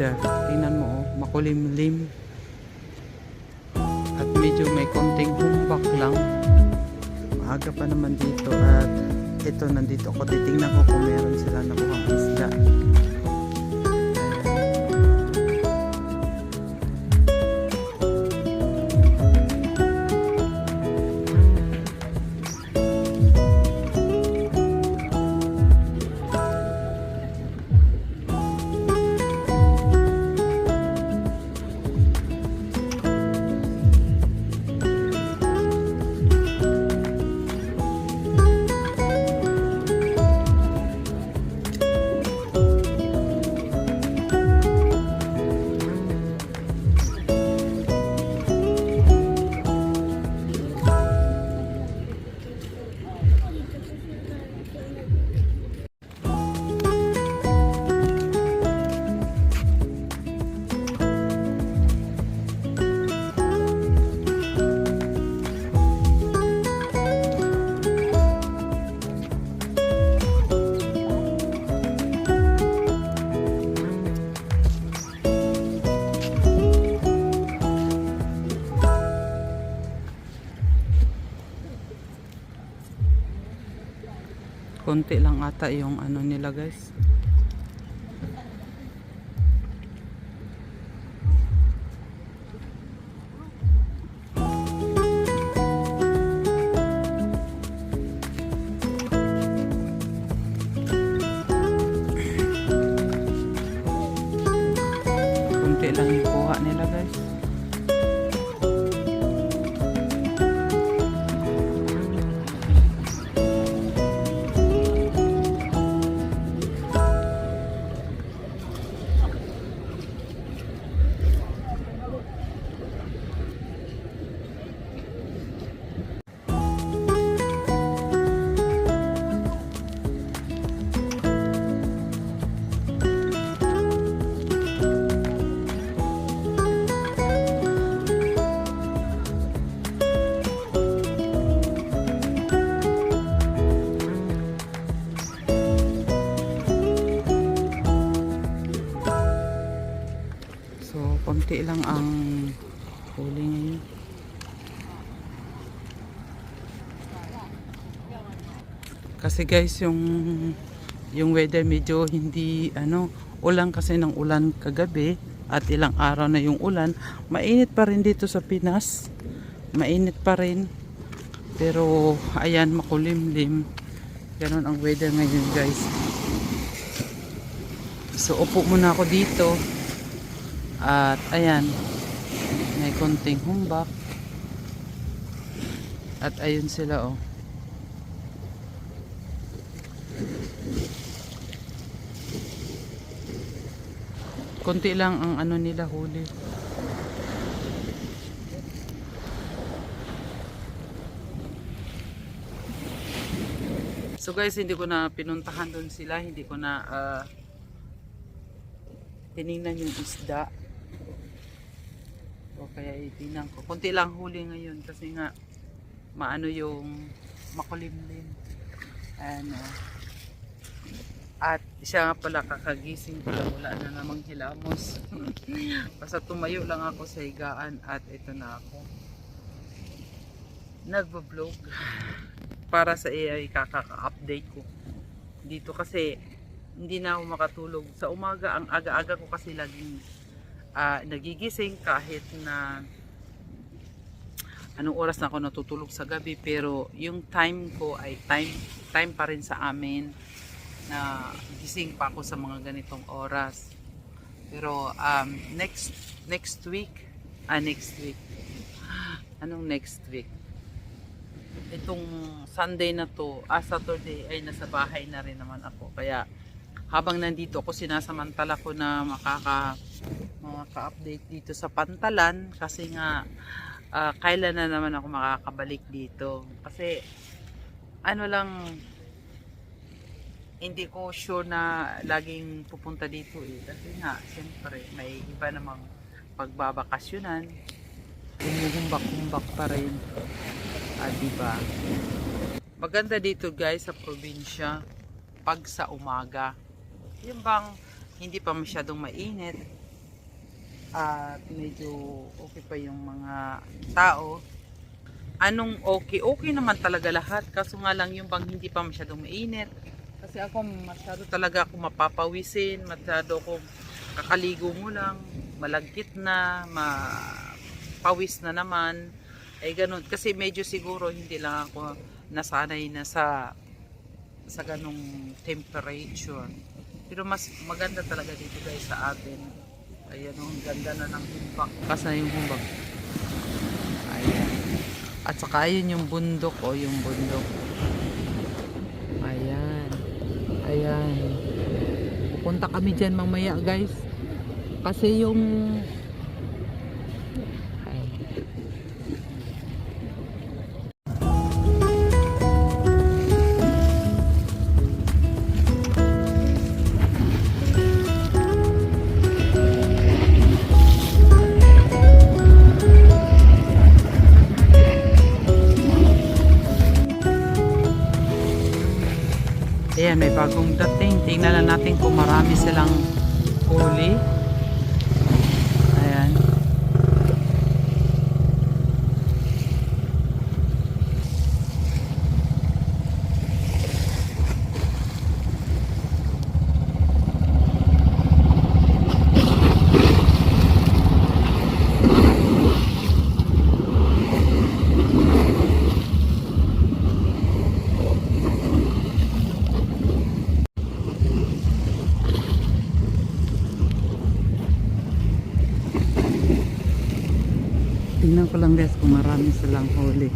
weather. Tingnan mo oh, makulimlim. At medyo may konting humbak lang. Maaga pa naman dito at ito nandito ako titingnan ko kung meron sila nakuha isda. Konti lang ata yung ano nila guys. Konti lang yung kuha nila guys. Konti lang ang huli ngayon. Kasi guys, yung yung weather medyo hindi ano, ulan kasi ng ulan kagabi at ilang araw na yung ulan. Mainit pa rin dito sa Pinas. Mainit pa rin. Pero ayan, makulimlim. Ganon ang weather ngayon guys. So, upo muna ako dito. At ayan, may konting humbak. At ayun sila oh. Konti lang ang ano nila huli. So guys, hindi ko na pinuntahan doon sila, hindi ko na ah, tiningnan yung isda. O kaya itinang ko. Kunti lang huli ngayon kasi nga maano yung makulimlim. Ano. At siya nga pala kakagising pala wala na namang hilamos. Basta tumayo lang ako sa higaan at ito na ako. Nagbo-vlog para sa AI kakaka-update ko. Dito kasi hindi na ako makatulog. Sa umaga, ang aga-aga ko kasi laging ah, nagigising kahit na anong oras na ako natutulog sa gabi pero yung time ko ay time time pa rin sa amin na gising pa ako sa mga ganitong oras. Pero um, next next week ah next week. Anong next week? Itong Sunday na to ah Saturday ay nasa bahay na rin naman ako. Kaya habang nandito ako sinasamantala ko na makaka makaka-update dito sa Pantalan kasi nga ah, kailan na naman ako makakabalik dito kasi ano lang hindi ko sure na laging pupunta dito eh. Kasi nga, siyempre, may iba namang pagbabakasyonan. Humuhumbak-humbak pa rin. Ah, diba? Maganda dito guys sa probinsya pag sa umaga. Yung bang hindi pa masyadong mainit at medyo okay pa yung mga tao. Anong okay? Okay naman talaga lahat. Kaso nga lang yung bang hindi pa masyadong mainit. Kasi ako masyado talaga ako mapapawisin, masyado ako kakaligo mo lang, malagkit na, mapawis na naman. Ay ganun. Kasi medyo siguro hindi lang ako nasanay na sa sa ganong temperature. Pero mas maganda talaga dito guys sa atin. Ayan oh, ang ganda na ng humbak. Kasa yung humbak. Ayan. At saka ayun yung bundok o yung bundok. Ayan. Ayan. Pupunta kami dyan mamaya guys. Kasi yung bagong dating. Tingnan lang natin kung marami silang huli. Ayan. Tingnan ko lang guys kung marami silang huli.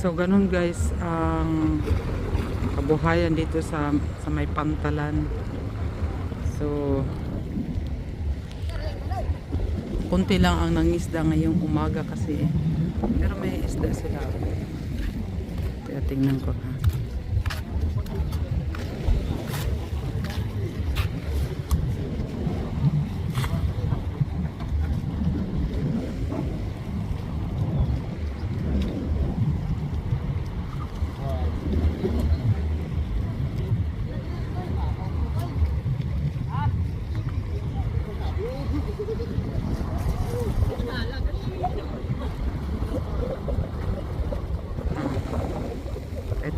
So ganun guys ang kabuhayan dito sa sa may pantalan. So kunti lang ang nangisda ngayong umaga kasi pero may isda sila. Tingnan ko ha.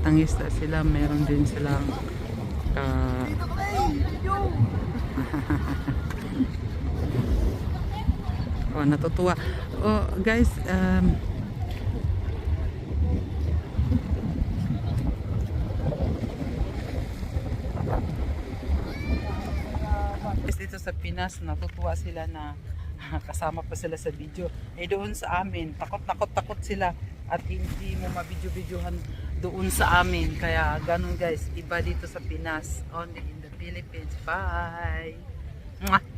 Kahit nangisda sila, meron din silang ah, oh, natutuwa. Oh, guys, um, dito sa Pinas, natutuwa sila na kasama pa sila sa video. Eh doon sa amin, takot takot takot sila at hindi mo mabidyo-videohan doon sa amin. Kaya ganun guys, iba dito sa Pinas, only in the Philippines. Bye! Mwah!